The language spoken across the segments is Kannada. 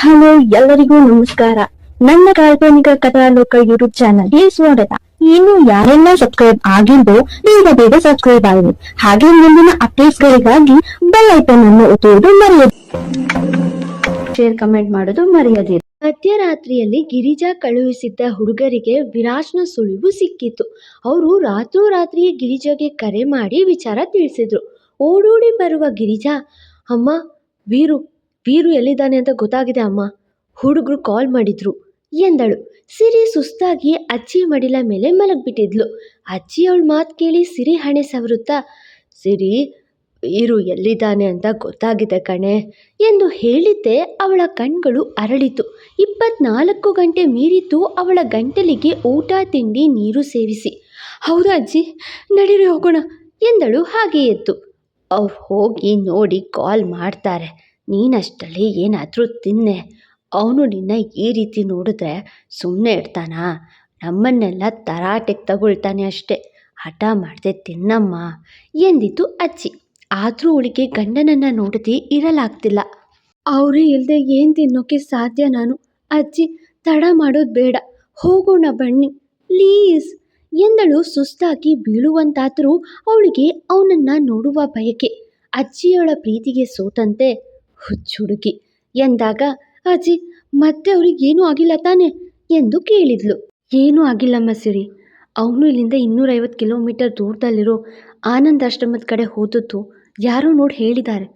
ಹಲೋ, ಎಲ್ಲರಿಗೂ ನಮಸ್ಕಾರ. ನನ್ನ ಕಾಲ್ಪನಿಕ ಕಥಾಲೋಕ ಯೂಟ್ಯೂಬ್ ಚಾನಲ್ಗೆ ಸ್ವಾಗತ. ಇನ್ನು ಯಾರೆಲ್ಲ ಸಬ್ಸ್ಕ್ರೈಬ್ ಆಗಿದ್ದು ಬೇಗ ಬೇಗ ಸಬ್ಸ್ಕ್ರೈಬ್ ಆಗಿ. ಹಾಗೆ ಮುಂದಿನ ಅಪ್ಡೇಟ್ಸ್ ಗಳಿಗಾಗಿ ಬೆಲ್ ಐಕನ್ ಅನ್ನು ಒತ್ತುವುದು ಮರೆಯದು ಶೇರ್ ಕಮೆಂಟ್ ಮಾಡೋದು ಮರೆಯದಿರಿ. ಮಧ್ಯರಾತ್ರಿಯಲ್ಲಿ ಗಿರಿಜಾ ಕಳುಹಿಸಿದ್ದ ಹುಡುಗರಿಗೆ ವಿರಾಜ್ನ ಸುಳಿವು ಸಿಕ್ಕಿತು. ಅವರು ರಾತ್ರೋರಾತ್ರಿಯೇ ಗಿರಿಜಾಗೆ ಕರೆ ಮಾಡಿ ವಿಚಾರ ತಿಳಿಸಿದ್ರು. ಓಡೋಡಿ ಬರುವ ಗಿರಿಜಾ, ಅಮ್ಮ, ವೀರು ವೀರು ಎಲ್ಲಿದ್ದಾನೆ ಅಂತ ಗೊತ್ತಾಗಿದೆ ಅಮ್ಮ. ಹುಡುಗರು ಕಾಲ್ ಮಾಡಿದ್ರು. ಎಂದಳು. ಸಿರಿ ಸುಸ್ತಾಗಿ ಅಜ್ಜಿ ಮಡಿಲ ಮೇಲೆ ಮಲಗಿಬಿಟ್ಟಿದ್ಲು. ಅಜ್ಜಿ ಅವಳು ಮಾತು ಕೇಳಿ ಸಿರಿ ಹಣೆ ಸವರುತ್ತಾ, ಸಿರಿ, ವೀರು ಎಲ್ಲಿದ್ದಾನೆ ಅಂತ ಗೊತ್ತಾಗಿದೆ ಕಣೆ ಎಂದು ಹೇಳಿದ್ದೆ ಅವಳ ಕಣ್ಗಳು ಅರಳಿತು. ಇಪ್ಪತ್ನಾಲ್ಕು ಗಂಟೆ ಮೀರಿತು ಅವಳ ಗಂಟಲಿಗೆ ಊಟ, ತಿಂಡಿ, ನೀರು ಸೇವಿಸಿ. ಹೌದಾ ಅಜ್ಜಿ, ನಡೀರಿ ಹೋಗೋಣ ಎಂದಳು ಹಾಗೆ ಎದ್ದು. ಅವ್ರು ಹೋಗಿ ನೋಡಿ ಕಾಲ್ ಮಾಡ್ತಾರೆ. ನೀನಷ್ಟಲ್ಲಿ ಏನಾದರೂ ತಿನ್ನೆ. ಅವನು ನಿನ್ನ ಈ ರೀತಿ ನೋಡಿದ್ರೆ ಸುಮ್ಮನೆ ಇರ್ತಾನಾ? ನಮ್ಮನ್ನೆಲ್ಲ ತರಾಟೆಗೆ ತಗೊಳ್ತಾನೆ ಅಷ್ಟೆ. ಹಠ ಮಾಡದೆ ತಿನ್ನಮ್ಮ ಎಂದಿತು ಅಜ್ಜಿ. ಆದರೂ ಅವಳಿಗೆ ಗಂಡನನ್ನು ನೋಡದೆ ಇರಲಾಗ್ತಿಲ್ಲ. ಅವರು ಇಲ್ಲದೆ ಏನು ತಿನ್ನೋಕ್ಕೆ ಸಾಧ್ಯ ನಾನು? ಅಜ್ಜಿ, ತಡ ಮಾಡೋದು ಬೇಡ. ಹೋಗೋಣ ಬನ್ನಿ. ಪ್ಲೀಸ್. ಎಂದಳು ಸುಸ್ತಾಗಿ ಬೀಳುವಂತಾದರೂ ಅವಳಿಗೆ ಅವನನ್ನು ನೋಡುವ ಬಯಕೆ. ಅಜ್ಜಿಯವಳ ಪ್ರೀತಿಗೆ ಸೋತಂತೆ ಹುಚ್ಚುಡುಗಿ. ಎಂದಾಗ ಅಜ್ಜಿ, ಮತ್ತೆ ಅವ್ರಿಗೆ ಏನೂ ಆಗಿಲ್ಲ ತಾನೆ? ಎಂದು ಕೇಳಿದ್ಲು. ಏನೂ ಆಗಿಲ್ಲಮ್ಮ ಸಿರಿ ಅವನು ಇಲ್ಲಿಂದ ಇನ್ನೂರೈವತ್ತು ಕಿಲೋಮೀಟರ್ ದೂರದಲ್ಲಿರೋ ಆನಂದ್ ಆಶ್ರಮದ ಕಡೆ ಹೋದದ್ದು ಯಾರೋ ನೋಡಿ ಹೇಳಿದ್ದಾರೆ.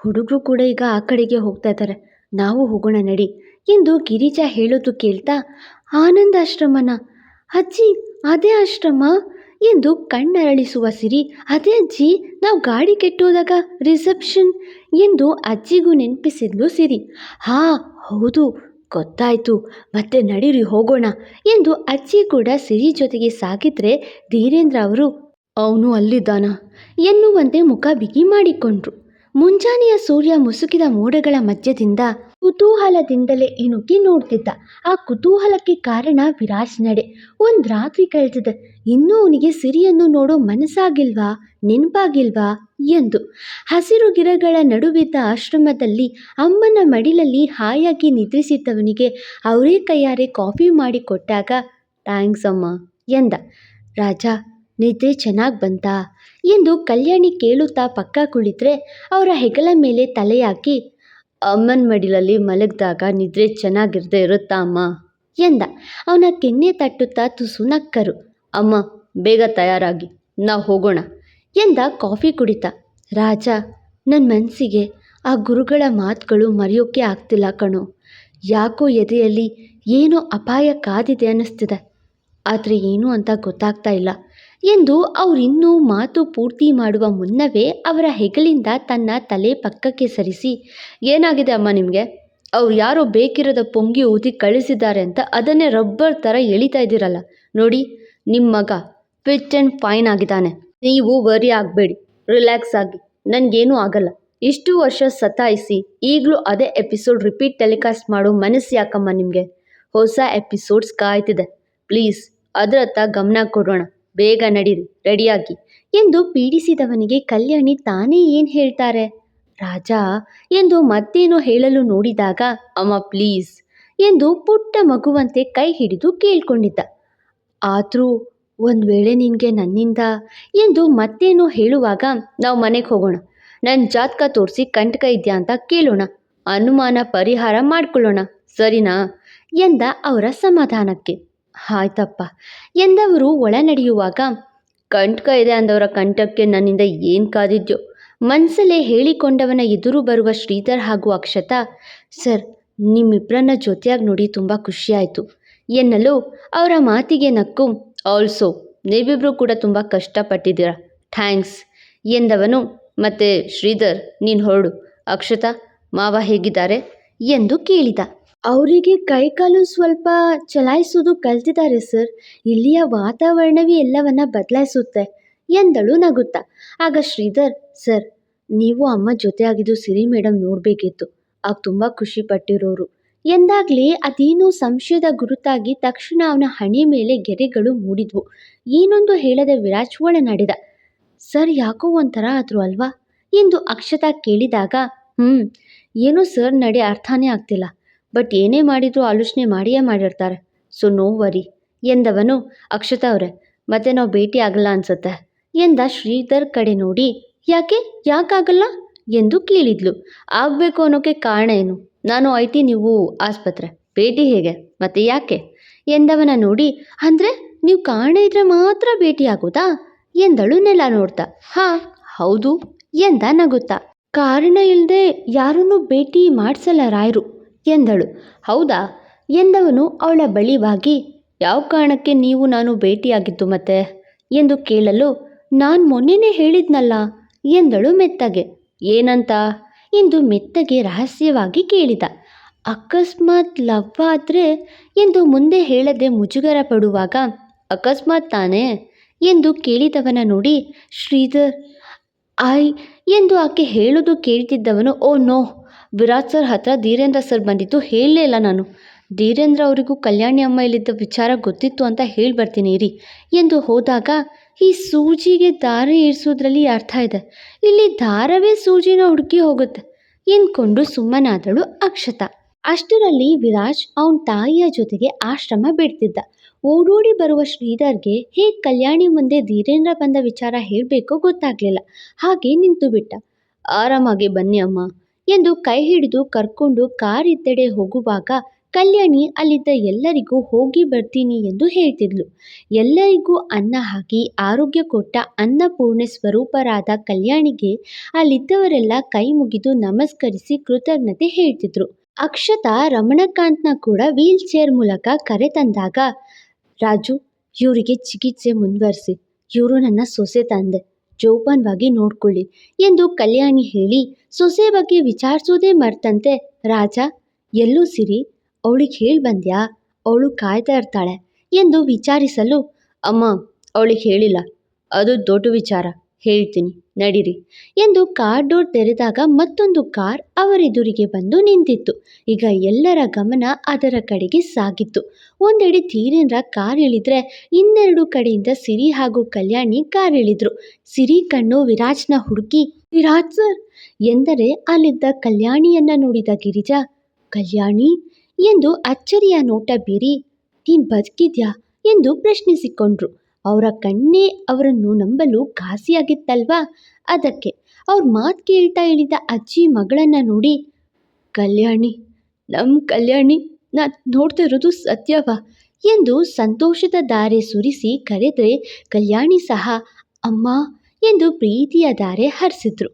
ಹುಡುಗರು ಕೂಡ ಈಗ ಆ ಕಡೆಗೆ ಹೋಗ್ತಾ ಇದ್ದಾರೆ. ನಾವು ಹೋಗೋಣ ನಡಿ ಎಂದು ಗಿರಿಜಾ ಹೇಳೋದು ಕೇಳ್ತಾ, ಆನಂದ್ ಆಶ್ರಮನ? ಅಜ್ಜಿ, ಅದೇ ಆಶ್ರಮ. ಎಂದು ಕಣ್ಣರಳಿಸುವ ಸಿರಿ, ಅದೇ ಅಜ್ಜಿ, ನಾವು ಗಾಡಿ ಕೆಟ್ಟೋದಾಗ ರಿಸೆಪ್ಷನ್ ಎಂದು ಅಜ್ಜಿಗೂ ನೆನಪಿಸಿದ್ಲು ಸಿರಿ. ಹಾ, ಹೌದು, ಗೊತ್ತಾಯಿತು, ಮತ್ತೆ ನಡೀರಿ, ಹೋಗೋಣ ಎಂದು ಅಜ್ಜಿ ಕೂಡ ಸಿರಿ ಜೊತೆಗೆ ಸಾಗಿದ್ರೆ ಧೀರೇಂದ್ರ ಅವರು, ಅವನು ಅಲ್ಲಿದ್ದಾನ ಎನ್ನುವಂತೆ ಮುಖ ಬಿಗಿ ಮಾಡಿಕೊಂಡ್ರು. ಮುಂಜಾನೆಯ ಸೂರ್ಯ ಮುಸುಕಿದ ಮೋಡಗಳ ಮಧ್ಯದಿಂದ ಕುತೂಹಲದಿಂದಲೇ ಇಣುಕಿ ನೋಡ್ತಿದ್ದ. ಆ ಕುತೂಹಲಕ್ಕೆ ಕಾರಣ ವಿರಾಜ್ ನಡೆ. ಒಂದ್ ರಾತ್ರಿ ಕಳೆದಿದೆ. ಇನ್ನೂ ಅವನಿಗೆ ಸಿರಿಯನ್ನು ನೋಡೋ ಮನಸ್ಸಾಗಿಲ್ವಾ? ನೆನಪಾಗಿಲ್ವಾ? ಎಂದು. ಹಸಿರು ಗಿಡಗಳ ನಡುವಿದ್ದ ಆಶ್ರಮದಲ್ಲಿ ಅಮ್ಮನ ಮಡಿಲಲ್ಲಿ ಹಾಯಾಗಿ ನಿದ್ರಿಸಿದ್ದವನಿಗೆ ಅವರೇ ಕೈಯಾರೆ ಕಾಫಿ ಮಾಡಿ ಕೊಟ್ಟಾಗ, ಥ್ಯಾಂಕ್ಸ್ ಅಮ್ಮ ಎಂದ. ರಾಜ, ನಿದ್ರೆ ಚೆನ್ನಾಗಿ ಬಂತಾ? ಎಂದು ಕಲ್ಯಾಣಿ ಕೇಳುತ್ತಾ ಪಕ್ಕ ಕುಳಿತರೆ, ಅವರ ಹೆಗಲ ಮೇಲೆ ತಲೆ ಹಾಕಿ ಅಮ್ಮನ ಮಡಿಲಲ್ಲಿ ಮಲಗಿದಾಗ ನಿದ್ರೆ ಚೆನ್ನಾಗಿರದೇ ಇರುತ್ತಾ ಅಮ್ಮ ಎಂದ. ಅವನ ಕೆನ್ನೆ ತಟ್ಟುತ್ತಾ ತುಸು ನಕ್ಕರು. ಅಮ್ಮ, ಬೇಗ ತಯಾರಾಗಿ, ನಾ ಹೋಗೋಣ ಎಂದ ಕಾಫಿ ಕುಡಿತ. ರಾಜ ನನ್ನ ಮನಸ್ಸಿಗೆ ಆ ಗುರುಗಳ ಮಾತುಗಳು ಮರೆಯೋಕ್ಕೆ ಆಗ್ತಿಲ್ಲ ಕಣೋ. ಯಾಕೋ ಎದೆಯಲ್ಲಿ ಏನೋ ಅಪಾಯ ಕಾದಿದೆ ಅನ್ನಿಸ್ತಿದೆ. ಆದರೆ ಏನು ಅಂತ ಗೊತ್ತಾಗ್ತಾ ಇಲ್ಲ. ಎಂದು ಅವರಿನ್ನೂ ಮಾತು ಪೂರ್ತಿ ಮಾಡುವ ಮುನ್ನವೇ ಅವರ ಹೆಗಲಿಂದ ತನ್ನ ತಲೆ ಪಕ್ಕಕ್ಕೆ ಸರಿಸಿ, ಏನಾಗಿದೆ ಅಮ್ಮ ನಿಮಗೆ? ಅವ್ರು ಯಾರೋ ಬೇಕಿರದ ಪೊಂಗಿ ಊದಿ ಕಳಿಸಿದ್ದಾರೆ ಅಂತ ಅದನ್ನೇ ರಬ್ಬರ್ ಥರ ಎಳಿತಾ ಇದ್ದೀರಲ್ಲ. ನೋಡಿ ನಿಮ್ಮ ಮಗ ಫಿಟ್ ಆ್ಯಂಡ್ ಫೈನ್ ಆಗಿದ್ದಾನೆ. ನೀವು ವರಿ ಆಗಬೇಡಿ, ರಿಲ್ಯಾಕ್ಸ್ ಆಗಿ. ನನಗೇನೂ ಆಗಲ್ಲ. ಇಷ್ಟು ವರ್ಷ ಸತಾಯಿಸಿ, ಈಗಲೂ ಅದೇ ಎಪಿಸೋಡ್ ರಿಪೀಟ್ ಟೆಲಿಕಾಸ್ಟ್ ಮಾಡೋ ಮನಸ್ಸು ಯಾಕಮ್ಮ ನಿಮಗೆ? ಹೊಸ ಎಪಿಸೋಡ್ಸ್ ಕಾಯ್ತಿದೆ. ಪ್ಲೀಸ್, ಅದರತ್ತ ಗಮನ ಕೊಡೋಣ. ಬೇಗ ನಡೀರಿ, ರೆಡಿಯಾಗಿ ಎಂದು ಪೀಡಿಸಿದವನಿಗೆ ಕಲ್ಯಾಣಿ ತಾನೇ ಏನು ಹೇಳ್ತಾರೆ? ರಾಜ, ಎಂದು ಮತ್ತೇನೋ ಹೇಳಲು ನೋಡಿದಾಗ, ಅಮ್ಮ ಪ್ಲೀಸ್, ಎಂದು ಪುಟ್ಟ ಮಗುವಂತೆ ಕೈ ಹಿಡಿದು ಕೇಳ್ಕೊಂಡಿದ್ದ. ಆದರೂ ಒಂದು ವೇಳೆ ನಿನಗೆ ನನ್ನಿಂದ ಎಂದು ಮತ್ತೇನೋ ಹೇಳುವಾಗ ನಾವು ಮನೆಗೆ ಹೋಗೋಣ ನನ್ನ ಜಾತಕ ತೋರಿಸಿ ಕಂಟಕ ಇದೆಯಾ ಅಂತ ಕೇಳೋಣ, ಅನುಮಾನ ಪರಿಹಾರ ಮಾಡ್ಕೊಳ್ಳೋಣ, ಸರಿನಾ? ಎಂದ ಅವರ ಸಮಾಧಾನಕ್ಕೆ. ಆಯ್ತಪ್ಪ. ಎಂದವರು ಒಳ ನಡೆಯುವಾಗ ಕಂಟಕ ಇದೆ ಅಂದವರ ಕಂಠಕ್ಕೆ ನನ್ನಿಂದ ಏನು ಕಾದಿದ್ಯೋ? ಮನಸ್ಸಲ್ಲೇ ಹೇಳಿಕೊಂಡವನ ಎದುರು ಬರುವ ಶ್ರೀಧರ್ ಹಾಗೂ ಅಕ್ಷತಾ, ಸರ್ ನಿಮ್ಮಿಬ್ಬರನ್ನ ಜೊತೆಯಾಗಿ ನೋಡಿ ತುಂಬ ಖುಷಿಯಾಯಿತು ಎನ್ನಲು ಅವರ ಮಾತಿಗೆ ನಕ್ಕು, ಆಲ್ಸೋ ನೀವಿಬ್ಬರು ಕೂಡ ತುಂಬ ಕಷ್ಟಪಟ್ಟಿದ್ದೀರ? ಥ್ಯಾಂಕ್ಸ್. ಎಂದವನು, ಮತ್ತೆ ಶ್ರೀಧರ್, ನೀನು ಹೊರಡು. ಅಕ್ಷತಾ, ಮಾವ ಹೇಗಿದ್ದಾರೆ? ಎಂದು ಕೇಳಿದ. ಅವರಿಗೆ ಕೈಕಾಲು ಸ್ವಲ್ಪ ಚಲಾಯಿಸೋದು ಕಲ್ತಿದ್ದಾರೆ ಸರ್. ಇಲ್ಲಿಯ ವಾತಾವರಣವೇ ಎಲ್ಲವನ್ನ ಬದಲಾಯಿಸುತ್ತೆ ಎಂದಳು ನಗುತ್ತಾ. ಆಗ ಶ್ರೀಧರ್, ಸರ್, ನೀವು ಅಮ್ಮ ಜೊತೆಯಾಗಿದ್ದು ಸಿರಿ ಮೇಡಮ್ ನೋಡಬೇಕಿತ್ತು. ಆಗ ತುಂಬ ಖುಷಿ ಪಟ್ಟಿರೋರು ಎಂದಾಗಲೇ ಅದೇನೋ ಸಂಶಯದ ಗುರುತಾಗಿ ತಕ್ಷಣ ಅವನ ಹಣೆ ಮೇಲೆ ಗೆರೆಗಳು ಮೂಡಿದ್ವು. ಏನೊಂದು ಹೇಳದೆ ವಿರಾಜ್ ನಡೆದ. ಸರ್, ಯಾಕೋ ಒಂಥರ ಆದ್ರು ಅಲ್ವಾ? ಎಂದು ಅಕ್ಷತಾ ಕೇಳಿದಾಗ ಹ್ಞೂ ಏನೋ ಸರ್ ನಡೆ ಅರ್ಥನೇ ಆಗ್ತಿಲ್ಲ. ಬಟ್ ಏನೇ ಮಾಡಿದರೂ ಆಲೋಚನೆ ಮಾಡಿಯೇ ಮಾಡಿರ್ತಾರೆ. ಸೊ, ನೋ ವರಿ, ಎಂದವನು ಅಕ್ಷತಾ ಅವರೇ, ಮತ್ತೆ ನಾವು ಭೇಟಿ ಆಗಲ್ಲ ಅನ್ಸುತ್ತೆ. ಎಂದ ಶ್ರೀಧರ್ ಕಡೆ ನೋಡಿ, ಯಾಕೆ, ಯಾಕಾಗಲ್ಲ ಎಂದು ಕೇಳಿದ್ಲು. ಆಗಬೇಕು ಅನ್ನೋಕ್ಕೆ ಕಾರಣ ಏನು? ನಾನು ಐತಿ ನೀವು ಆಸ್ಪತ್ರೆ, ಭೇಟಿ ಹೇಗೆ, ಮತ್ತೆ ಯಾಕೆ? ಎಂದವನ ನೋಡಿ, ಅಂದರೆ ನೀವು ಕಾರಣ ಇದ್ರೆ ಮಾತ್ರ ಭೇಟಿ ಆಗೋದಾ? ಎಂದಳು ನೆಲ ನೋಡ್ತಾ. ಹಾ, ಹೌದು, ಎಂದ ನಗುತ್ತಾ. ಕಾರಣ ಇಲ್ಲದೆ ಯಾರನ್ನೂ ಭೇಟಿ ಮಾಡಿಸಲ್ಲ ರಾಯರು. ಎಂದಳು. ಹೌದಾ? ಎಂದವನು ಅವಳ ಬಳಿ ಬಾಗಿ, ಯಾವ ಕಾರಣಕ್ಕೆ ನೀವು ನಾನು ಭೇಟಿಯಾಗಿದ್ದು ಮತ್ತೆ? ಎಂದು ಕೇಳಲು, ನಾನು ಮೊನ್ನೆನೇ ಹೇಳಿದ್ನಲ್ಲ? ಎಂದಳು ಮೆತ್ತಗೆ. ಏನಂತ? ಎಂದು ಮೆತ್ತಗೆ ರಹಸ್ಯವಾಗಿ ಕೇಳಿದ. ಅಕಸ್ಮಾತ್ ಲವ್ ಆದರೆ ಎಂದು ಮುಂದೆ ಹೇಳದೆ ಮುಜುಗರ ಪಡುವಾಗ, ಅಕಸ್ಮಾತ್ ತಾನೇ? ಎಂದು ಕೇಳಿದವನ ನೋಡಿ, ಶ್ರೀಧರ್ ಐ ಎಂದು ಆಕೆ ಹೇಳೋದು ಕೇಳ್ತಿದ್ದವನು, ಓ ನೋ ವಿರಾಟ್ ಸರ್ ಹತ್ರ ಧೀರೇಂದ್ರ ಸರ್ ಬಂದಿದ್ದು ಹೇಳಲೇ ಇಲ್ಲ ನಾನು. ಧೀರೇಂದ್ರ ಅವರಿಗೂ ಕಲ್ಯಾಣಿ ಅಮ್ಮ ಇಲ್ಲಿದ್ದ ವಿಚಾರ ಗೊತ್ತಿತ್ತು ಅಂತ ಹೇಳಿ ಬರ್ತೀನಿ ಇರಿ ಎಂದು ಹೋದಾಗ ಈ ಸೂಜಿಗೆ ದಾರ ಏರಿಸೋದ್ರಲ್ಲಿ ಅರ್ಥ ಇದೆ. ಇಲ್ಲಿ ದಾರವೇ ಸೂಜಿನ ಹುಡುಕಿ ಹೋಗುತ್ತೆ ಎಂದ್ಕೊಂಡು ಸುಮ್ಮನಾದಳು ಅಕ್ಷತ. ಅಷ್ಟರಲ್ಲಿ ವಿರಾಜ್ ಅವನ ತಾಯಿಯ ಜೊತೆಗೆ ಆಶ್ರಮ ಬಿಡ್ತಿದ್ದ. ಓಡೋಡಿ ಬರುವ ಶ್ರೀಧರ್ಗೆ ಹೇ ಕಲ್ಯಾಣಿ ಮುಂದೆ ಧೀರೇಂದ್ರ ಬಂದ ವಿಚಾರ ಹೇಳಬೇಕೋ ಗೊತ್ತಾಗ್ಲಿಲ್ಲ. ಹಾಗೆ ನಿಂತು ಬಿಟ್ಟ ಆರಾಮಾಗಿ ಬನ್ನಿ ಅಮ್ಮ. ಎಂದು ಕೈ ಹಿಡಿದು ಕರ್ಕೊಂಡು ಕಾರ್ ಇದ್ದೆಡೆ ಹೋಗುವಾಗ, ಕಲ್ಯಾಣಿ, ಅಲ್ಲಿದ್ದ ಎಲ್ಲರಿಗೂ ಹೋಗಿ ಬರ್ತೀನಿ ಎಂದು ಹೇಳ್ತಿದ್ಲು. ಎಲ್ಲರಿಗೂ ಅನ್ನ ಹಾಕಿ ಆರೋಗ್ಯ ಕೊಟ್ಟ ಅನ್ನಪೂರ್ಣ ಸ್ವರೂಪರಾದ ಕಲ್ಯಾಣಿಗೆ ಅಲ್ಲಿದ್ದವರೆಲ್ಲ ಕೈ ಮುಗಿದು ನಮಸ್ಕರಿಸಿ ಕೃತಜ್ಞತೆ ಹೇಳ್ತಿದ್ರು. ಅಕ್ಷತಾ, ರಮಣಕಾಂತ್ನ ಕೂಡ ವೀಲ್ ಚೇರ್ ಮೂಲಕ ಕರೆತಂದಾಗ ರಾಜು, ಇವರಿಗೆ ಚಿಕಿತ್ಸೆ ಮುಂದುವರಿಸಿ. ಇವರು ನನ್ನ ಸೊಸೆ ತಂದೆ. ಜೋಪಾನವಾಗಿ ನೋಡ್ಕೊಳ್ಳಿ ಎಂದು ಕಲ್ಯಾಣಿ ಹೇಳಿ, ಸೊಸೆ ಬಗ್ಗೆ ವಿಚಾರಿಸೋದೇ ಮರ್ತಂತೆ. ರಾಜ, ಎಲ್ಲೂ ಸಿರಿ, ಅವಳಿಗೆ ಹೇಳಿ ಬಂದ್ಯಾ? ಅವಳು ಕಾಯ್ತಾ ಇರ್ತಾಳೆ ಎಂದು ವಿಚಾರಿಸಲು, ಅಮ್ಮ, ಅವಳಿಗೆ ಹೇಳಿಲ್ಲ. ಅದು ದೊಡ್ಡ ವಿಚಾರ, ಹೇಳ್ತೀನಿ. ನಡೀರಿ ಎಂದು ಕಾರ್ ಡೋರ್ ತೆರೆದಾಗ ಮತ್ತೊಂದು ಕಾರ್ ಅವರೆದುರಿಗೆ ಬಂದು ನಿಂತಿತ್ತು. ಈಗ ಎಲ್ಲರ ಗಮನ ಅದರ ಕಡೆಗೆ ಸಾಗಿತ್ತು. ಒಂದೆಡೆ ಧೀರೇಂದ್ರ ಕಾರ್ ಇಳಿದ್ರೆ ಇನ್ನೆರಡು ಕಡೆಯಿಂದ ಸಿರಿ ಹಾಗೂ ಕಲ್ಯಾಣಿ ಕಾರ್ ಇಳಿದ್ರು. ಸಿರಿ ಕಣ್ಣು ವಿರಾಜ್ನ ಹುಡುಕಿ, ವಿರಾಜ್ ಸರ್! ಎಂದರೆ ಅಲ್ಲಿದ್ದ ಕಲ್ಯಾಣಿಯನ್ನ ನೋಡಿದ ಗಿರಿಜಾ, ಕಲ್ಯಾಣಿ! ಎಂದು ಅಚ್ಚರಿಯ ನೋಟ ಬೀರಿ, ನೀನ್ ಬದುಕಿದ್ಯಾ? ಎಂದು ಪ್ರಶ್ನಿಸಿಕೊಂಡ್ರು. ಅವರ ಕಣ್ಣೇ ಅವರನ್ನು ನಂಬಲು ಘಾಸಿಯಾಗಿತ್ತಲ್ವಾ ಅದಕ್ಕೆ ಅವ್ರ ಮಾತು ಕೇಳ್ತಾ ಇಳಿದ ಅಜ್ಜಿ ಮಗಳನ್ನು ನೋಡಿ, ಕಲ್ಯಾಣಿ ನಮ್ಮ ಕಲ್ಯಾಣಿ ನಾ ನೋಡ್ತಾ ಇರೋದು ಸತ್ಯವಾ? ಎಂದು ಸಂತೋಷದ ಧಾರೆ ಸುರಿಸಿ ಕರೆದರೆ, ಕಲ್ಯಾಣಿ ಸಹ, ಅಮ್ಮ ಎಂದು ಪ್ರೀತಿಯ ದಾರೆ ಹರಿಸಿದ್ರು.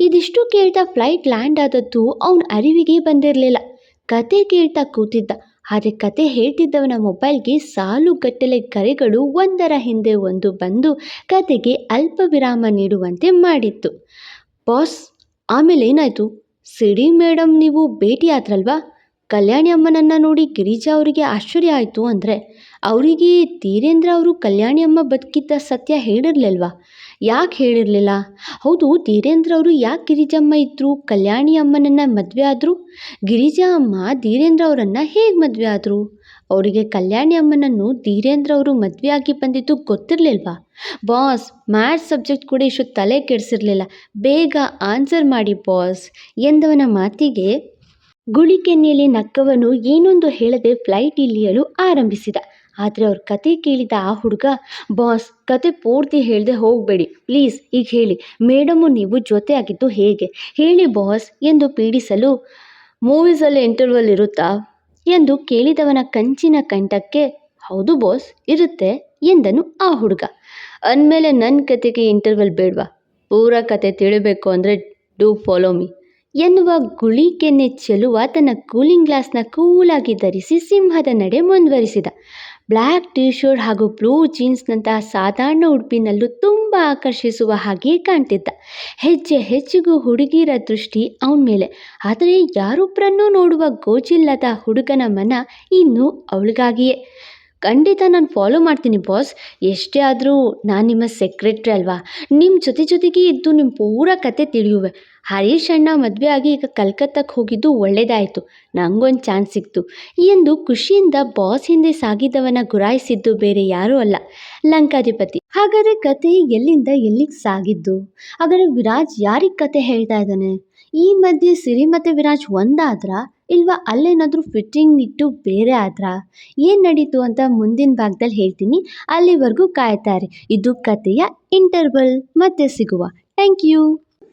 ಇದಿಷ್ಟು ಕೇಳ್ತಾ ಫ್ಲೈಟ್ ಲ್ಯಾಂಡ್ ಆದದ್ದು ಅವನ ಅರಿವಿಗೆ ಬಂದಿರಲಿಲ್ಲ. ಕತೆ ಕೇಳ್ತಾ ಕೂತಿದ್ದ ಆದರೆ ಕತೆ ಹೇಳ್ತಿದ್ದವನ ಮೊಬೈಲ್ಗೆ ಸಾಲುಗಟ್ಟಲೆ ಕರೆಗಳು ಒಂದರ ಹಿಂದೆ ಒಂದು ಬಂದು ಕತೆಗೆ ಅಲ್ಪ ವಿರಾಮ ನೀಡುವಂತೆ ಮಾಡಿತ್ತು. ಬಾಸ್ ಆಮೇಲೆ ಏನಾಯಿತು ಸಿಡಿ ಮೇಡಮ್ ನೀವು ಭೇಟಿ ಆದ್ರಲ್ವಾ ಕಲ್ಯಾಣಿ ಅಮ್ಮನನ್ನು ನೋಡಿ ಗಿರಿಜಾ ಅವರಿಗೆ ಆಶ್ಚರ್ಯ ಆಯಿತು ಅಂದರೆ, ಅವರಿಗೆ ಧೀರೇಂದ್ರ ಅವರು ಕಲ್ಯಾಣಿ ಅಮ್ಮ ಬದುಕಿದ್ದ ಸತ್ಯ ಹೇಳಿರಲಿಲ್ವಾ? ಯಾಕೆ ಹೇಳಿರಲಿಲ್ಲ? ಹೌದು, ಧೀರೇಂದ್ರ ಅವರು ಯಾಕೆ ಗಿರಿಜಮ್ಮ ಇದ್ದರು ಕಲ್ಯಾಣಿ ಅಮ್ಮನನ್ನು ಮದುವೆ ಆದರು? ಗಿರಿಜಾ ಅಮ್ಮ ಧೀರೇಂದ್ರ ಅವರನ್ನು ಹೇಗೆ ಮದುವೆ ಆದರು? ಅವರಿಗೆ ಕಲ್ಯಾಣಿ ಅಮ್ಮನನ್ನು ಧೀರೇಂದ್ರ ಅವರು ಮದುವೆಯಾಗಿ ಬಂದಿದ್ದು ಗೊತ್ತಿರಲಿಲ್ವಾ? ಬಾಸ್ ಮ್ಯಾಥ್ಸ್ ಸಬ್ಜೆಕ್ಟ್ ಕೂಡ ಇಷ್ಟು ತಲೆ ಕೆಡಿಸಿರಲಿಲ್ಲ. ಬೇಗ ಆನ್ಸರ್ ಮಾಡಿ ಬಾಸ್ ಎಂದವನ ಮಾತಿಗೆ ಗುಳಿಕೆನ್ನೆಯಲ್ಲಿ ನಕ್ಕವನು ಏನೊಂದು ಹೇಳದೆ ಫ್ಲೈಟ್ ಇಲ್ಲಿಯಲು ಆರಂಭಿಸಿದ. ಆದರೆ ಅವ್ರ ಕತೆ ಕೇಳಿದ ಆ ಹುಡುಗ, ಬಾಸ್, ಕತೆ ಪೂರ್ತಿ ಹೇಳದೆ ಹೋಗಬೇಡಿ. ಪ್ಲೀಸ್, ಈಗ ಹೇಳಿ. ಮೇಡಮು ನೀವು ಜೊತೆ ಆಗಿದ್ದು ಹೇಗೆ? ಹೇಳಿ ಬಾಸ್ ಎಂದು ಪೀಡಿಸಲು, ಮೂವೀಸಲ್ಲಿ ಇಂಟರ್ವಲ್ ಇರುತ್ತಾ? ಎಂದು ಕೇಳಿದವನ ಕಂಚಿನ ಕಂಠಕ್ಕೆ, ಹೌದು ಬಾಸ್, ಇರುತ್ತೆ, ಎಂದನು ಆ ಹುಡುಗ. ಅಂದಮೇಲೆ ನನ್ನ ಕತೆಗೆ ಇಂಟರ್ವಲ್ ಬೇಡವಾ? ಪೂರ ಕತೆ ತಿಳಿಬೇಕು ಅಂದರೆ ಡೂ ಫಾಲೋ ಮೀ ಎನ್ನುವ ಗುಳಿಕೆನ್ನೆ ಚೆಲುವ ತನ್ನ ಕೂಲಿಂಗ್ ಗ್ಲಾಸ್ನ ಕೂಲಾಗಿ ಧರಿಸಿ ಸಿಂಹದ ನಡೆ ಮುಂದುವರಿಸಿದ. ಬ್ಲ್ಯಾಕ್ ಟೀ ಶರ್ಟ್ ಹಾಗೂ ಬ್ಲೂ ಜೀನ್ಸ್ನಂತಹ ಸಾಧಾರಣ ಉಡುಪಿನಲ್ಲೂ ತುಂಬ ಆಕರ್ಷಿಸುವ ಹಾಗೆಯೇ ಕಾಣ್ತಿದ್ದ. ಹೆಜ್ಜೆ ಹೆಚ್ಚಿಗೂ ಹುಡುಗಿರ ದೃಷ್ಟಿ ಅವನ ಮೇಲೆ. ಆದರೆ ಯಾರೊಬ್ಬರನ್ನೂ ನೋಡುವ ಗೋಜಿಲ್ಲದ ಹುಡುಗನ ಮನ ಇನ್ನೂ ಅವಳಿಗಾಗಿಯೇ. ಖಂಡಿತ ನಾನು ಫಾಲೋ ಮಾಡ್ತೀನಿ ಬಾಸ್ ಎಷ್ಟೇ ಆದರೂ ನಾನು ನಿಮ್ಮ ಸೆಕ್ರೆಟ್ರಿ ಅಲ್ವಾ? ನಿಮ್ಮ ಜೊತೆ ಜೊತೆಗೆ ಇದ್ದು ನಿಮ್ಮ ಪೂರ ಕತೆ ತಿಳಿಯುವೆ. ಹರೀಶ್ ಅಣ್ಣ ಮದುವೆ ಆಗಿ ಈಗ ಕಲ್ಕತ್ತಕ್ಕೆ ಹೋಗಿದ್ದು ಒಳ್ಳೆಯದಾಯಿತು ನನಗೊಂದು ಚಾನ್ಸ್ ಸಿಕ್ತು. ಎಂದು ಖುಷಿಯಿಂದ ಬಾಸ್ ಹಿಂದೆ ಸಾಗಿದವನ ಗುರಾಯಿಸಿದ್ದು ಬೇರೆ ಯಾರೂ ಅಲ್ಲ, ಲಂಕಾಧಿಪತಿ. ಹಾಗಾದರೆ ಕತೆ ಎಲ್ಲಿಂದ ಎಲ್ಲಿಗೆ ಸಾಗಿದ್ದು? ಹಾಗಾದರೆ ವಿರಾಜ್ ಯಾರಿಗೆ ಕತೆ ಹೇಳ್ತಾ ಇದ್ದಾನೆ? ಈ ಮಧ್ಯೆ ಸಿರಿ ಮತ್ತು ವಿರಾಜ್ ಒಂದಾದ್ರ? ಇಲ್ವಾ ಅಲ್ಲೇನಾದರೂ ಫಿಟ್ಟಿಂಗ್ ಇಟ್ಟು ಬೇರೆ ಆದ್ರ? ಏನು ನಡೀತು ಅಂತ ಮುಂದಿನ ಭಾಗದಲ್ಲಿ ಹೇಳ್ತೀನಿ, ಅಲ್ಲಿವರೆಗೂ ಕಾಯ್ತಾರೆ ಇದು ಕಥೆಯ ಇಂಟರ್ವಲ್. ಮತ್ತೆ ಸಿಗುವ. Thank you.